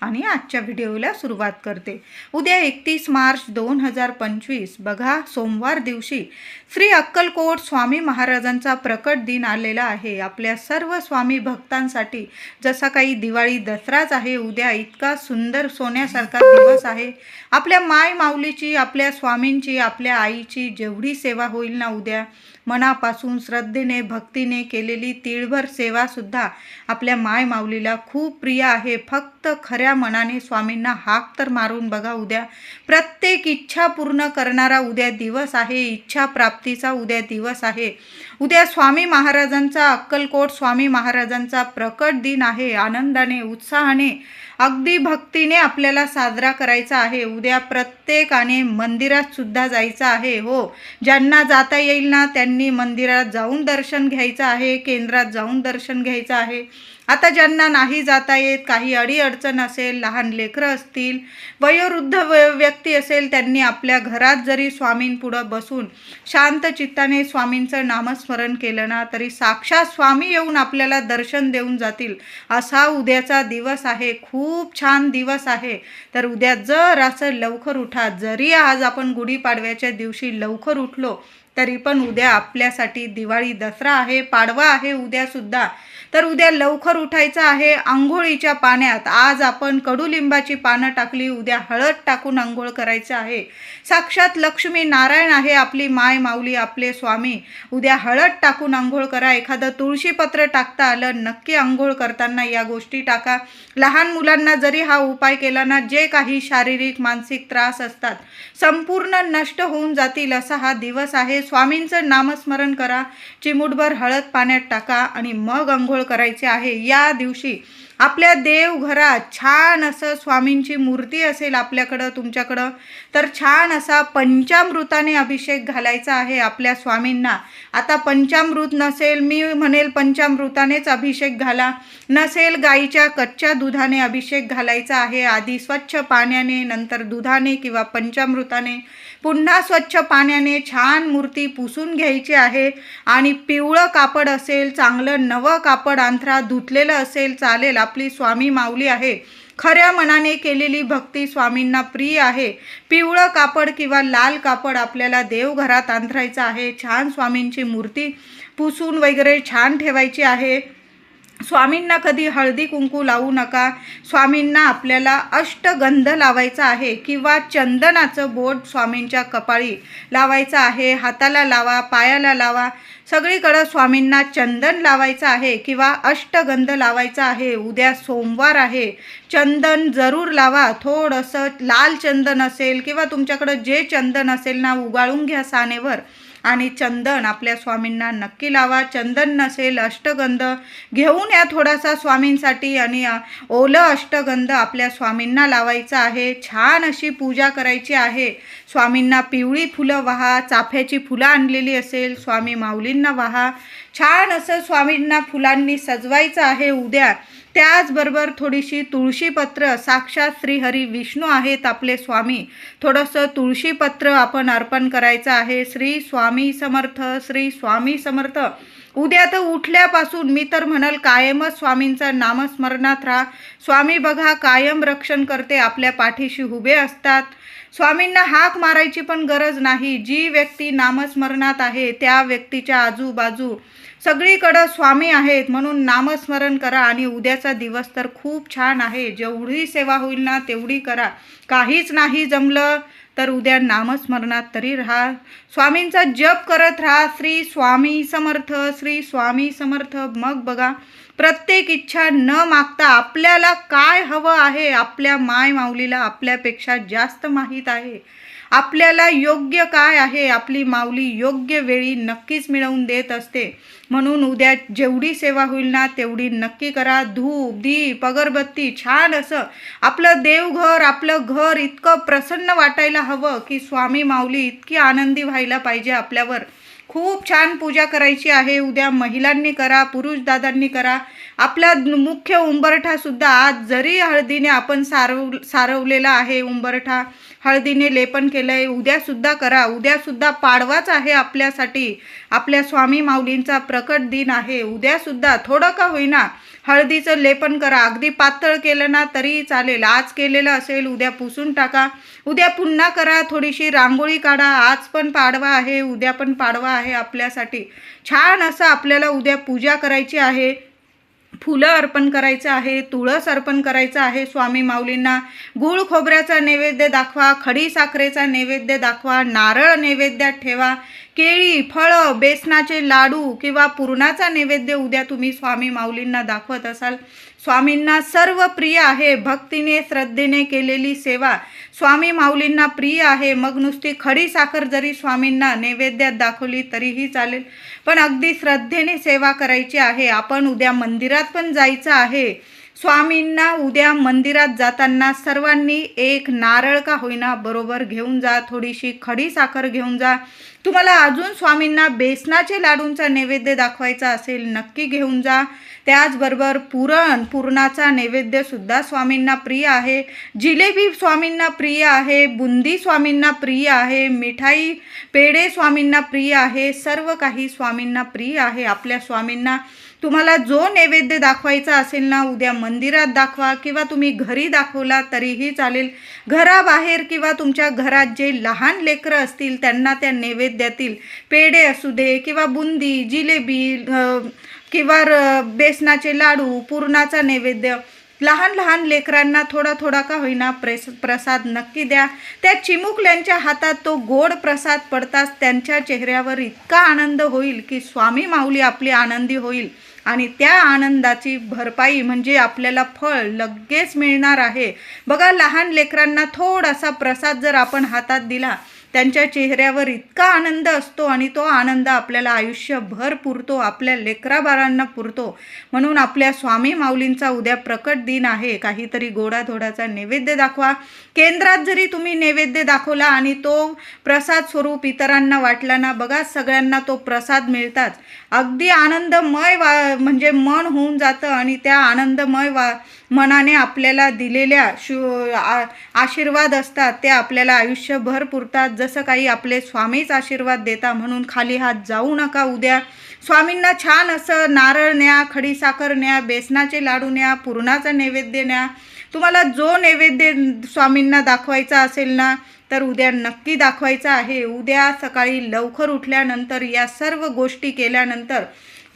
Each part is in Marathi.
आणि आजच्या व्हिडिओला सुरुवात करते. उद्या एकतीस मार्च दोन हजार पंचवीस. बघा सोमवार दिवशी श्री अक्कलकोट स्वामी महाराजांचा प्रकट दिन आलेला आहे. आपल्या सर्व स्वामी भक्तांसाठी जसा काही दिवाळी दसराच आहे उद्या इतका सुंदर सोन्यासारखा दिवस आहे. आपल्या माय माऊलीची आपल्या स्वामींची आपल्या आईची जेवढी सेवा होईल ना उद्या मनापासून श्रद्धेने भक्तीने केलेली तिळभर सेवासुद्धा आपल्या माय माऊलीला खूप प्रिय आहे. फक्त खऱ्या मनाने स्वामींना हाक तर मारून बघा उद्या. प्रत्येक इच्छा पूर्ण करणारा उद्या दिवस आहे. इच्छा प्राप्तीचा उद्या दिवस आहे. उद्या स्वामी महाराजांचा अक्कलकोट स्वामी महाराजांचा प्रकट दिन आहे. आनंदाने उत्साहाने अगदी भक्तीने आपल्याला साजरा करायचा आहे. उद्या प्रत्येकाने मंदिरात सुद्धा जायचं आहे. हो ज्यांना जाता येईल ना त्यांनी मंदिरात जाऊन दर्शन घ्यायचं आहे केंद्रात जाऊन दर्शन घ्यायचं आहे. आता ज्यांना नाही जाता येत काही अडीअडचण असेल लहान लेकरं असतील वयोवृद्ध व्यक्ती असेल त्यांनी आपल्या घरात जरी स्वामींपुढं बसून शांत चित्ताने स्वामींचं नामस्मरण केलं ना तरी साक्षात स्वामी येऊन आपल्याला दर्शन देऊन जातील. असा उद्याचा दिवस आहे. खूप छान दिवस आहे. तर उद्या जर असं लवकर उठा जरी आज आपण गुढीपाडव्याच्या दिवशी लवकर उठलो तरी पण उद्या आपल्यासाठी दिवाळी दसरा आहे पाडवा आहे उद्यासुद्धा. तर उद्या लवकर उठायचं आहे आंघोळीच्या पाण्यात. आज आपण कडुलिंबाची पानं टाकली उद्या हळद टाकून आंघोळ करायचं आहे. साक्षात लक्ष्मी नारायण आहे आपली माय माऊली आपले स्वामी. उद्या हळद टाकून आंघोळ करा. एखादं तुळशीपत्र टाकता आलं नक्की आंघोळ करताना या गोष्टी टाका. लहान मुलांना जरी हा उपाय केला ना जे काही शारीरिक मानसिक त्रास असतात संपूर्ण नष्ट होऊन जातील असा हा दिवस आहे. स्वामींचं नामस्मरण करा. चिमुटभर हळद पाण्यात टाका आणि मग आंघोळ करायचे आहे. या दिवशी आपल्या देवघरात छान असं स्वामींची मूर्ती असेल आपल्याकडं तुमच्याकडं तर छान असा पंचामृताने अभिषेक घालायचा आहे आपल्या स्वामींना. आता पंचामृत नसेल मी म्हणेल पंचामृतानेच अभिषेक घाला. नसेल गाईच्या कच्च्या दुधाने अभिषेक घालायचा आहे. आधी स्वच्छ पाण्याने नंतर दुधाने किंवा पंचामृताने पुन्हा स्वच्छ पाण्याने छान मूर्ती पुसून घ्यायची आहे. आणि पिवळं कापड असेल चांगलं नवं कापड अंथरा धुतलेलं असेल चालेल. आपली स्वामी माऊली आहे. खऱ्या मनाने केलेली भक्ती स्वामींना प्रिय आहे. पिवळं कापड किंवा लाल कापड आपल्याला देवघरात अंथरायचं आहे. छान स्वामींची मूर्ती पुसून वगैरे छान ठेवायची आहे. स्वामींना कधी हळदी कुंकू लावू नका. स्वामींना आपल्याला अष्टगंध लावायचा आहे किंवा चंदनाचं बोट स्वामींच्या कपाळी लावायचं आहे हाताला लावा पायाला लावा. सगळीकडं स्वामींना चंदन लावायचं आहे किंवा अष्टगंध लावायचा आहे. उद्या सोमवार आहे. चंदन जरूर लावा. थोडंसं लाल चंदन असेल किंवा तुमच्याकडं जे चंदन असेल ना उगाळून घ्या सानेवर. आणि चंदन आपल्या स्वामींना नक्की लावा. चंदन नसेल अष्टगंध. घेऊन या थोडासा स्वामींसाठी आणि ओलं अष्टगंध आपल्या स्वामींना लावायचं आहे. छान अशी पूजा करायची आहे. स्वामींना पिवळी फुलं वाहा चाफ्याची फुलं आणलेली असेल स्वामी माऊलींना वाहा. छान असं स्वामींना फुलांनी सजवायचं आहे उद्या. त्याचबरोबर थोडीशी तुळशीपत्र साक्षात श्रीहरी विष्णू आहेत आपले स्वामी. थोडंसं तुळशीपत्र आपण अर्पण करायचं आहे. श्री स्वामी समर्थ श्री स्वामी समर्थ. उद्या तर उठल्यापासून मी तर म्हणाल कायमच स्वामींचा नामस्मरणात राहा. स्वामी बघा कायम रक्षण करते आपल्या पाठीशी उभे असतात. स्वामींना हाक मारायची पण गरज नाही. जी व्यक्ती नामस्मरणात आहे त्या व्यक्तीच्या आजूबाजू सगळीकडं स्वामी आहेत. म्हणून नामस्मरण करा आणि उद्याचा दिवस तर खूप छान आहे. जेवढी सेवा होईल ना तेवढी करा. काहीच नाही जमलं तर उद्या नामस्मरणात तरी राहा. स्वामींचा जप करत राहा. श्री स्वामी समर्थ श्री स्वामी समर्थ. मग बघा प्रत्येक इच्छा न मागता आपल्याला काय हवं आहे आपल्या माय माऊलीला आपल्यापेक्षा जास्त माहीत आहे. आपल्याला योग्य काय आहे आपली माऊली योग्य वेळी नक्कीच मिळवून देत असते. म्हणून उद्या जेवढी सेवा होईल ना तेवढी नक्की करा. धूप दीप अगरबत्ती छान असं आपलं देवघर आपलं घर इतकं प्रसन्न वाटायला हवं की स्वामी माऊली इतकी आनंदी व्हायला पाहिजे आपल्यावर. खूप छान पूजा करायची आहे. उद्या महिलांनी करा पुरुष दादांनी करा. आपला मुख्य उंबरठासुद्धा आज जरी हळदीने आपण सारव सारवलेला आहे उंबरठा हळदीने लेपन केलं आहे उद्यासुद्धा करा. उद्यासुद्धा पाडवाच आहे आपल्यासाठी. आपल्या स्वामी माऊलींचा प्रकट दिन आहे. उद्यासुद्धा थोडं का होईना हळदीचं लेपन करा. अगदी पातळ केलं ना तरीही चालेल. आज केलेलं असेल उद्या पुसून टाका. उद्या पुन्हा करा थोडीशी रांगोळी काढा. आज पण पाडवा आहे उद्या पण पाडवा आहे आपल्यासाठी. छान असं आपल्याला उद्या पूजा करायची आहे. फुलं अर्पण करायचं आहे तुळस अर्पण करायचं आहे स्वामी माऊलींना. गूळ खोबऱ्याचा नैवेद्य दाखवा खडी साखरेचा नैवेद्य दाखवा नारळ नैवेद्यात ठेवा. केळी फळं बेसनाचे लाडू किंवा पुरणाचा नैवेद्य उद्या तुम्ही स्वामी माऊलींना दाखवत असाल. स्वामींना सर्व प्रिय आहे. भक्तीने श्रद्धेने केलेली सेवा स्वामी माऊलींना प्रिय आहे. मग नुसती खडी साखर जरी स्वामींना नैवेद्यात दाखवली तरीही चालेल. पण अगदी श्रद्धेने सेवा करायची आहे. आपण उद्या मंदिरात पण जायचं आहे. स्वामींना उद्या मंदिरात जाताना सर्वांनी एक नारळ का होईना बरोबर घेऊन जा. थोडीशी खडी साखर घेऊन जा. तुम्हाला अजून स्वामींना बेसनाचे लाडूंचा नैवेद्य दाखवायचा असेल नक्की घेऊन जा. त्याचबरोबर पुरण पुरणाचा नैवेद्यसुद्धा स्वामींना प्रिय आहे. जिलेबी स्वामींना प्रिय आहे बुंदी स्वामींना प्रिय आहे मिठाई पेढे स्वामींना प्रिय आहे सर्व काही स्वामींना प्रिय आहे. आपल्या स्वामींना तुम्हाला जो नैवेद्य दाखवायचा असेल ना उद्या मंदिरात दाखवा किंवा तुम्ही घरी दाखवला तरीही चालेल. घराबाहेर किंवा तुमच्या घरात जे लहान लेकरं असतील त्यांना त्या नैवेद्यातील पेढे असू दे किंवा बुंदी जिलेबी किंवा र- बेसनाचे लाडू पुरणाचा नैवेद्य लहान लहान लेकरांना थोडा थोडा का होईना प्रेस प्रसाद नक्की द्या. त्या चिमुकल्यांच्या हातात तो गोड प्रसाद पडताच त्यांच्या चेहऱ्यावर इतका आनंद होईल की स्वामी माऊली आपली आनंदी होईल. आणि त्या आनंदाची भरपाई म्हणजे आपल्याला फळ लगेच मिळणार आहे. बघा लहान लेकरांना थोडासा प्रसाद जर आपण हातात दिला त्यांच्या चेहऱ्यावर इतका आनंद असतो आणि तो आनंद आपल्याला आयुष्यभर पुरतो आपल्या लेकराबाळांना पुरतो. म्हणून आपल्या स्वामी माऊलींचा उद्या प्रकट दिन आहे. काहीतरी गोडाधोडाचा नैवेद्य दाखवा. केंद्रात जरी तुम्ही नैवेद्य दाखवला आणि तो प्रसाद स्वरूप इतरांना वाटला ना बघा सगळ्यांना तो प्रसाद मिळताच. अगदी आनंदमय वा म्हणजे मन होऊन जातं आणि त्या आनंदमय वा मनाने आपल्याला दिलेल्या शु आशीर्वाद असतात ते आपल्याला आयुष्यभर पुरतात. जसं काही आपले स्वामीच आशीर्वाद देता म्हणून खाली हात जाऊ नका उद्या. स्वामींना छान असं नारळ न्या खडीसाखर न्या बेसनाचे लाडू न्या पुरणाचा नैवेद्य न्या. तुम्हाला जो नैवेद्य स्वामींना दाखवायचा असेल ना तर उद्या नक्की दाखवायचं आहे. उद्या सकाळी लवकर उठल्यानंतर या सर्व गोष्टी केल्यानंतर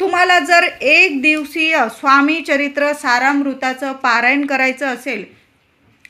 तुम्हाला जर एक दिवसीय स्वामी चरित्र सारामृताचं पारायण करायचं असेल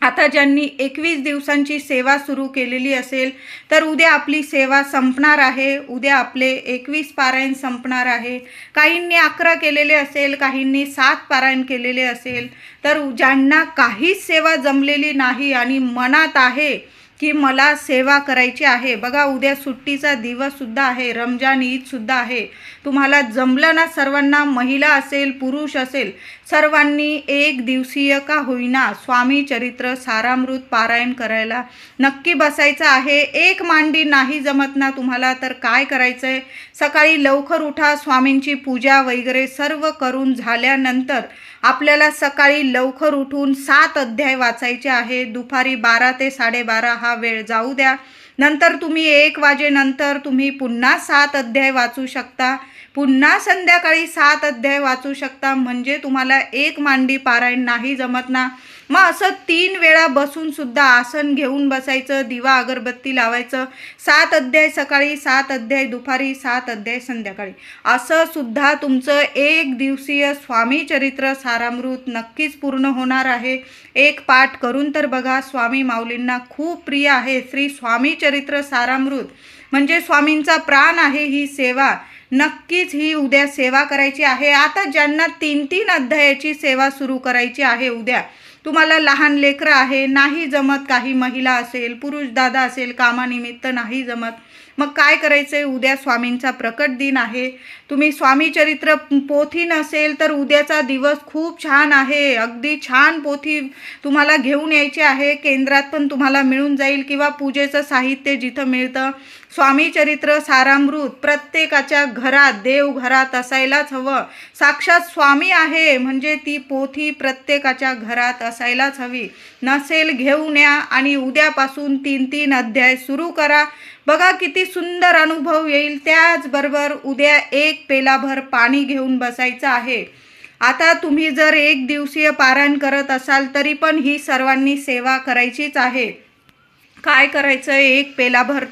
आता ज्यांनी एकवीस दिवसांची सेवा सुरू केलेली असेल तर उद्या आपली सेवा संपणार आहे. उद्या आपले एकवीस पारायण संपणार आहे. काहींनी अकरा केलेले असेल काहींनी सात पारायण केलेले असेल तर ज्यांना काहीच सेवा जमलेली नाही आणि मनात आहे की मला सेवा करायची आहे. बघा उद्या सुट्टीचा दिवससुद्धा आहे रमजान ईदसुद्धा आहे. तुम्हाला जमलं ना सर्वांना महिला असेल पुरुष असेल सर्वांनी एक दिवसीय का होईना स्वामी चरित्र सारामृत पारायण करायला नक्की बसायचं आहे. एक मांडी नाही जमत ना तुम्हाला तर काय करायचं आहे सकाळी लवकर उठा स्वामींची पूजा वगैरे सर्व करून झाल्यानंतर आपल्याला सकाळी लवकर उठून सात अध्याय वाचायचे आहे. दुपारी बारा ते साडेबारा हा वेळ जाऊ द्या. नंतर तुम्ही एक वाजेनंतर तुम्ही पुन्हा सात अध्याय वाचू शकता. पुन्हा संध्याकाळी सात अध्याय वाचू शकता. म्हणजे तुम्हाला एक मांडी पारायण नाही जमत ना. मग असं तीन वेळा बसून सुद्धा आसन घेऊन बसायचं दिवा अगरबत्ती लावायचं. सात अध्याय सकाळी सात अध्याय दुपारी सात अध्याय संध्याकाळी. असं सुद्धा तुमचं एक दिवसीय स्वामी चरित्र सारामृत नक्कीच पूर्ण होणार आहे. एक पाठ करून तर बघा स्वामी माऊलींना खूप प्रिय आहे. श्री स्वामी चरित्र सारामृत. म्हणजे स्वामींचा प्राण आहे ही सेवा. नक्कीच ही उद्या सेवा करायची आहे. आता ज्यांना तीन तीन अध्यायाची सेवा सुरू करायची आहे उद्या तुम्हाला लहान लेकरं आहे नाही जमत काही महिला असेल पुरुष दादा असेल कामानिमित्त नाही जमत. मग काय करायचं आहे उद्या स्वामींचा प्रकट दिन आहे. तुम्ही स्वामी चरित्र पोथी नसेल तर उद्याचा दिवस खूप छान आहे. अगदी छान पोथी तुम्हाला घेऊन यायची आहे. केंद्रात पण तुम्हाला मिळून जाईल किंवा पूजेचं साहित्य जिथं मिळतं. स्वामी चरित्र सारामृत प्रत्येकाच्या घरात देव घरात असायलाच हवं. साक्षात स्वामी आहे म्हणजे ती पोथी प्रत्येकाच्या घरात असायलाच हवी. नसेल घेऊन या आणि उद्यापासून तीन तीन अध्याय सुरू करा. बघा किती सुंदर अनुभव येईल. त्याचबरोबर उद्या एक पेलाभर पाणी घेऊन बसायचं आहे. आता तुम्ही जर एक दिवसीय पारायण करत असाल तरी पण ही सर्वांनी सेवा करायचीच आहे. काय करायचं? एक पेलाभर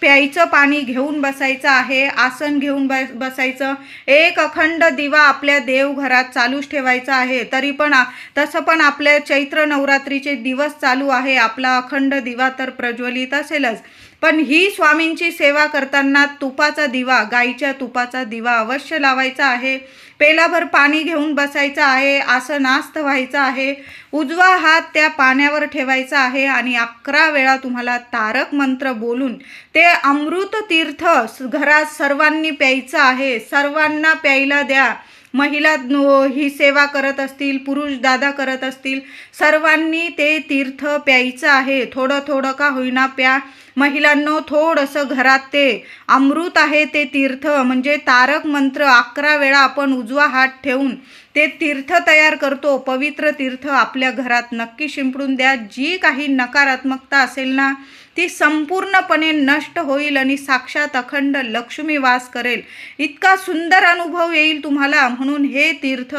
प्यायचं पाणी घेऊन बसायचं आहे आसन घेऊन बस बसायचं. एक अखंड दिवा आपल्या देवघरात चालूच ठेवायचा आहे. तरी पण तसं पण आपल्या चैत्र नवरात्रीचे दिवस चालू आहे. आपला अखंड दिवा तर प्रज्वलित असेलच. पण ही स्वामींची सेवा करताना तुपाचा दिवा गाईच्या तुपाचा दिवा अवश्य लावायचा आहे. पेलाभर पाणी घेऊन बसायचं आहे असं नास्त व्हायचं आहे. उजवा हात त्या पाण्यावर ठेवायचा आहे आणि अकरा वेळा तुम्हाला तारक मंत्र बोलून ते अमृत तीर्थ घरात सर्वांनी प्यायचं आहे. सर्वांना प्यायला द्या. महिला ही सेवा करत असतील पुरुष दादा करत असतील सर्वांनी ते तीर्थ प्यायचं आहे. थोडं थोडं का होईना प्या. महिलांनो थोडंसं घरात ते अमृत आहे ते तीर्थ म्हणजे तारक मंत्र अकरा वेळा आपण उजवा हात ठेवून ते तीर्थ तयार करतो. पवित्र तीर्थ आपल्या घरात नक्की शिंपडून द्या. जी काही नकारात्मकता असेल ना ती संपूर्णपणे नष्ट होईल आणि साक्षात अखंड लक्ष्मी वास करेल. इतका सुंदर अनुभव येईल तुम्हाला. म्हणून हे तीर्थ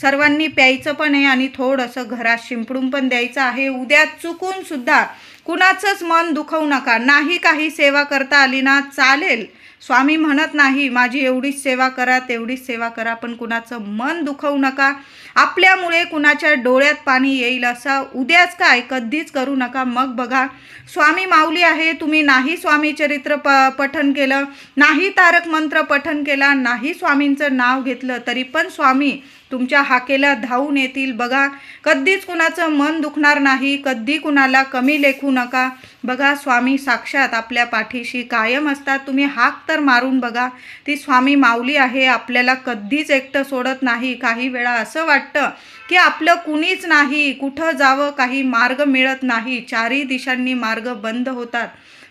सर्वांनी प्यायचं पण आहे आणि थोडंसं घरात शिंपडून पण द्यायचं आहे. उद्या चुकूनसुद्धा कुणाचंच मन दुखवू नका. नाही काही सेवा करता आली ना चालेल. स्वामी म्हणत नाही माझी एवढीच सेवा करा तेवढीच सेवा करा पण कुणाचं मन दुखवू नका. आपल्यामुळे कुणाच्या डोळ्यात पाणी येईल असं उद्याच काय? कधीच करू नका. मग बघा. स्वामी माऊली आहे तुम्ही नाही स्वामी चरित्र प पठन केलं नाही तारक मंत्र पठन केला नाही स्वामींचं नाव घेतलं तरी पण स्वामी तुमच्या हाकेला धावून येतील. बघा कधीच कुणाचं मन दुखणार नाही कधी कुणाला कमी लेखू नका. बघा स्वामी साक्षात आपल्या पाठीशी कायम असतात. तुम्ही हाक तर मारून बघा. ती स्वामी माऊली आहे आपल्याला कधीच एकटं सोडत नाही. काही वेळा असं वाटतं की आपलं कुणीच नाही. कुठं जावं काही मार्ग मिळत नाही. चारही दिशांनी मार्ग बंद होतात.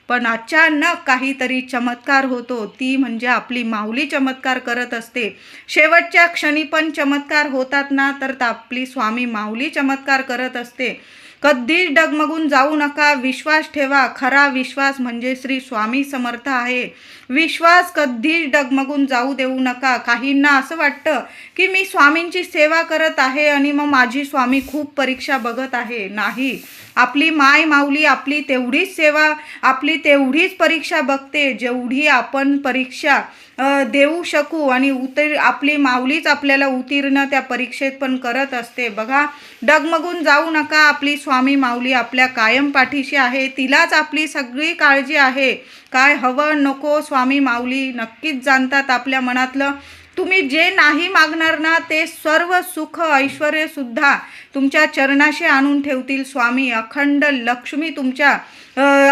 पण अचानक काहीतरी चमत्कार होतो. ती म्हणजे आपली माऊली चमत्कार करत असते. शेवटच्या क्षणी पण चमत्कार होतात ना तर आपली स्वामी माऊली चमत्कार करत असते. कधी डगमगून जाऊ नका. विश्वास ठेवा. खरा विश्वास म्हणजे श्री स्वामी समर्थ आहे. विश्वास कधीच डगमगून जाऊ देऊ नका. काहींना असं वाटतं की मी स्वामींची सेवा करत आहे आणि मग माझी स्वामी खूप परीक्षा बघत आहे. नाही. आपली माय माऊली आपली तेवढीच सेवा आपली तेवढीच परीक्षा बघते. जेवढी आपण परीक्षा देऊ शकू आणि उतर आपली माऊलीच आपल्याला उतीर्ण त्या परीक्षेत पण करत असते. बघा डगमगून जाऊ नका आपली स्वामी माऊली आपल्या कायम पाठीशी आहे. तिलाच आपली सगळी काळजी आहे. काय हवं नको स्वामी माऊली नक्कीच जाणतात आपल्या मनातलं. तुम्ही जे नाही मागणार ना ते सर्व सुख ऐश्वर्यसुद्धा तुमच्या चरणाशी आणून ठेवतील स्वामी. अखंड लक्ष्मी तुमच्या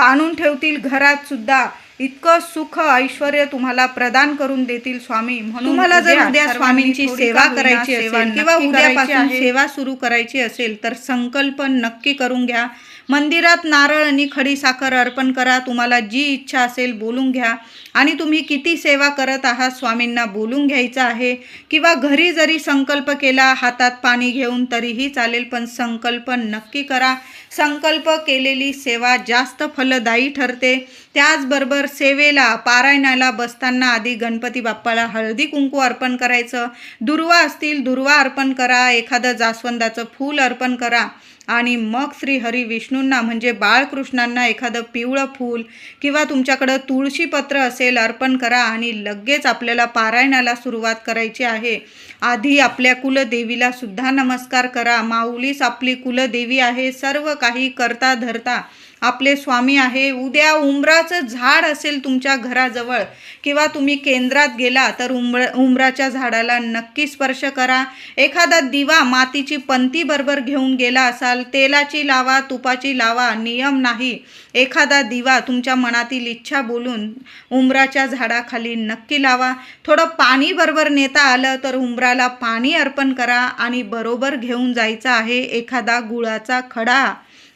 आणून ठेवतील घरातसुद्धा इतकं सुख ऐश्वर तुम्हाला प्रदान करून देतील स्वामी. म्हणून तुम्हाला जर उद्या स्वामींची सेवा करायची असेल? किंवा उद्यापासून सेवा सुरू करायची असेल तर संकल्प नक्की करून घ्या. मंदिरात नारळ आणि खडी साखर अर्पण करा. तुम्हाला जी इच्छा असेल बोलून घ्या. आणि तुम्ही किती सेवा करत आहात स्वामींना बोलून घ्यायचं आहे. किंवा घरी जरी संकल्प केला हातात पाणी घेऊन तरीही चालेल पण संकल्प नक्की करा. संकल्प केलेली सेवा जास्त फलदायी ठरते. त्याचबरोबर सेवेला पारायणाला बसताना आधी गणपती बाप्पाला हळदी कुंकू अर्पण करायचं. दुर्वा असतील दुर्वा अर्पण करा. एखादं जास्वंदाचं फूल अर्पण करा. आणि मग श्री हरी विष्णूंना म्हणजे बाळकृष्णांना एखादं पिवळं फूल किंवा तुमच्याकडं तुळशीपत्र असेल अर्पण करा आणि लगेच आपल्याला पारायणाला सुरुवात करायची आहे. आधी आपल्या कुलदेवीला सुद्धा नमस्कार करा. माऊलीस आपली कुलदेवी आहे. सर्व काही करता धरता आपले स्वामी आहे. उद्या उंबराचं झाड असेल तुमच्या घराजवळ किंवा तुम्ही केंद्रात गेला तर उंबर उंबराच्या झाडाला नक्की स्पर्श करा. एखादा दिवा मातीची पंती बरोबर घेऊन गेला असाल तेलाची लावा तुपाची लावा नियम नाही. एखादा दिवा तुमच्या मनातील इच्छा बोलून उंबराच्या झाडाखाली नक्की लावा. थोडं पाणी बरोबर नेता आलं तर उंबराला पाणी अर्पण करा आणि बरोबर घेऊन जायचं आहे एखादा गुळाचा खडा.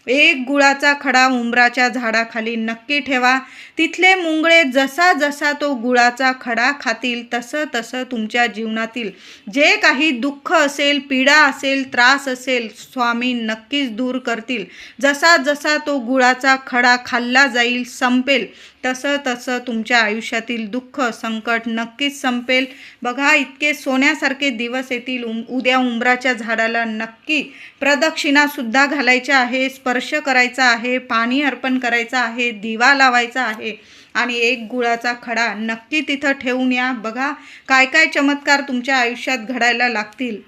एक गुळाचा खडा उंबराच्या झाडाखाली नक्की ठेवा. तिथले मुंगळे जसा जसा तो गुळाचा खडा खातील तसं तसं तुमच्या जीवनातील जे काही दुःख असेल पीडा असेल त्रास असेल स्वामी नक्कीच दूर करतील. जसा जसा तो गुळाचा खडा खाल्ला जाईल संपेल. तसं तसं तुमच्या आयुष्यातील दुःख संकट नक्कीच संपेल. बघा इतके सोन्यासारखे दिवस येतील. उम उद्या उंबराच्या झाडाला नक्की प्रदक्षिणासुद्धा घालायच्या आहे स्पर्श करायचा आहे पाणी अर्पण करायचं आहे दिवा लावायचा आहे आणि एक गुळाचा खडा नक्की तिथं ठेवून या. बघा काय काय चमत्कार तुमच्या आयुष्यात घडायला लागतील.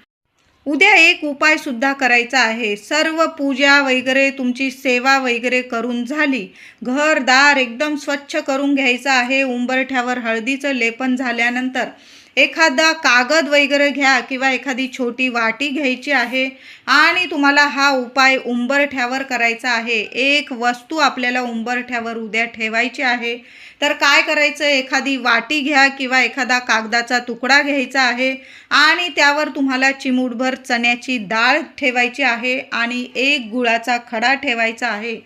उद्या एक उपाय सुद्धा करायचा आहे. सर्व पूजा वगैरे तुमची सेवा वगैरे करून झाली. घरदार एकदम स्वच्छ करून घ्यायचं आहे. उंबरठ्यावर हळदीचं लेपन झाल्यानंतर एखादा कागद वगैरे घ्या किंवा एखादी छोटी वाटी घ्यायची आहे आणि तुम्हाला हा उपाय उंबरठ्यावर करायचा आहे. एक वस्तू आपल्याला उंबरठ्यावर उद्या ठेवायची आहे. तर काय करायचं? एखादी वाटी घ्या किंवा एखादा कागदाचा तुकडा घ्यायचा आहे आणि त्यावर तुम्हाला चिमूटभर चण्याची डाळ ठेवायची आहे आणि एक गुळाचा खडा ठेवायचा आहे.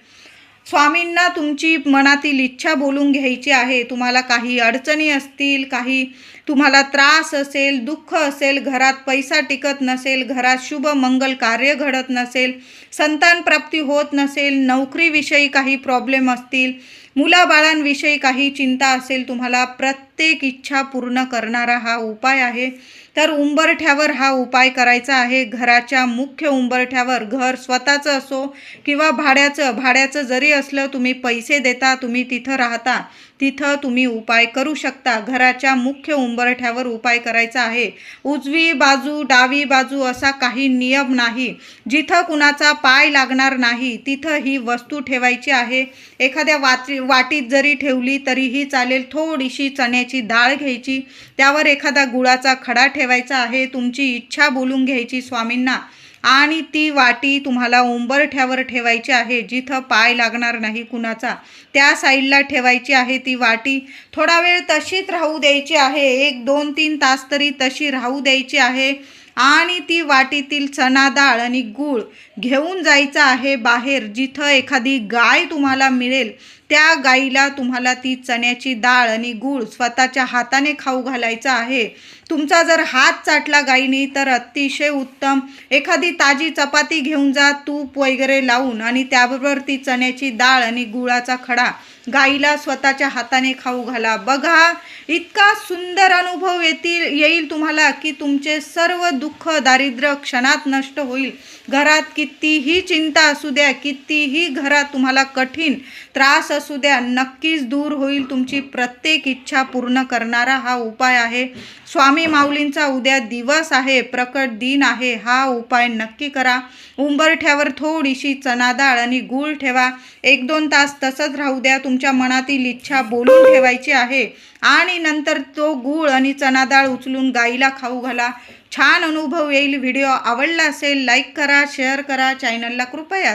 स्वामींना तुमची मनातील इच्छा बोलून घ्यायची आहे. तुम्हाला काही अडचणी असतील काही तुम्हाला त्रास असेल दुःख असेल घरात पैसा टिकत नसेल घरात शुभ मंगल कार्य घडत नसेल संतान प्राप्ती होत नसेल नोकरीविषयी काही प्रॉब्लेम असतील मुलाबाळांविषयी काही चिंता असेल तुम्हाला प्रत्येक प्रत्येक इच्छा पूर्ण करणारा हा उपाय आहे. तर उंबरठ्यावर हा उपाय करायचा आहे. घराच्या मुख्य उंबरठ्यावर घर स्वतःचं असो किंवा भाड्याचं भाड्याचं जरी असलं तुम्ही पैसे देता तुम्ही तिथं राहता तिथं तुम्ही उपाय करू शकता. घराच्या मुख्य उंबरठ्यावर उपाय करायचा आहे. उजवी बाजू डावी बाजू असा काही नियम नाही. जिथं कुणाचा पाय लागणार नाही तिथं ही वस्तू ठेवायची आहे. एखाद्या वाटी वाटीत जरी ठेवली तरीही चालेल. थोडीशी चण्याची डाळ घ्यायची त्यावर एखादा गुळाचा खडा ठेवायचा आहे तुमची इच्छा बोलून घ्यायची स्वामींना. आणि ती वाटी तुम्हाला उंबरठ्यावर ठेवायची आहे जिथं पाय लागणार नाही कुणाचा. त्या साईडला ठेवायची आहे ती वाटी. थोडा वेळ तशीच राहू द्यायची आहे. एक दोन तीन तास तरी तशी राहू द्यायची आहे. आणि ती वाटीतील चना डाळ आणि गूळ घेऊन जायचं आहे बाहेर जिथं एखादी गाय तुम्हाला मिळेल त्या गाईला तुम्हाला ती चण्याची डाळ आणि गूळ स्वतःच्या हाताने खाऊ घालायचं आहे. तुमचा जर हात चाटला गाईने तर अतिशय उत्तम. एखादी ताजी चपाती घेऊन जा तूप वगैरे लावून आणि त्याबरोबर ती चण्याची डाळ आणि गुळाचा खडा गाईला स्वतःच्या हाताने खाऊ घाला. बघा इतका सुंदर अनुभव येतील येईल तुम्हाला की तुमचे सर्व दुःख दारिद्र्य क्षणात नष्ट होईल. घरात कितीही चिंता असू द्या कितीही घरात तुम्हाला कठीण त्रास असू द्या नक्कीच दूर होईल तुमची प्रत्येक इच्छा पूर्ण करणारा हा उपाय आहे. स्वामी माऊलींचा उद्या दिवस आहे प्रकट दिन आहे हा उपाय नक्की करा. उंबरठ्यावर थोडीशी चणाडाळ आणि गूळ ठेवा. एक दोन तास तसंच राहू द्या तुमच्या मनातील इच्छा बोलून ठेवायची आहे. आणि नंतर तो गूळ आणि चना डाळ उचलून गाईला खाऊ घाला. छान अनुभव येईल. व्हिडिओ आवडला असेल लाईक करा शेअर करा. चॅनलला कृपया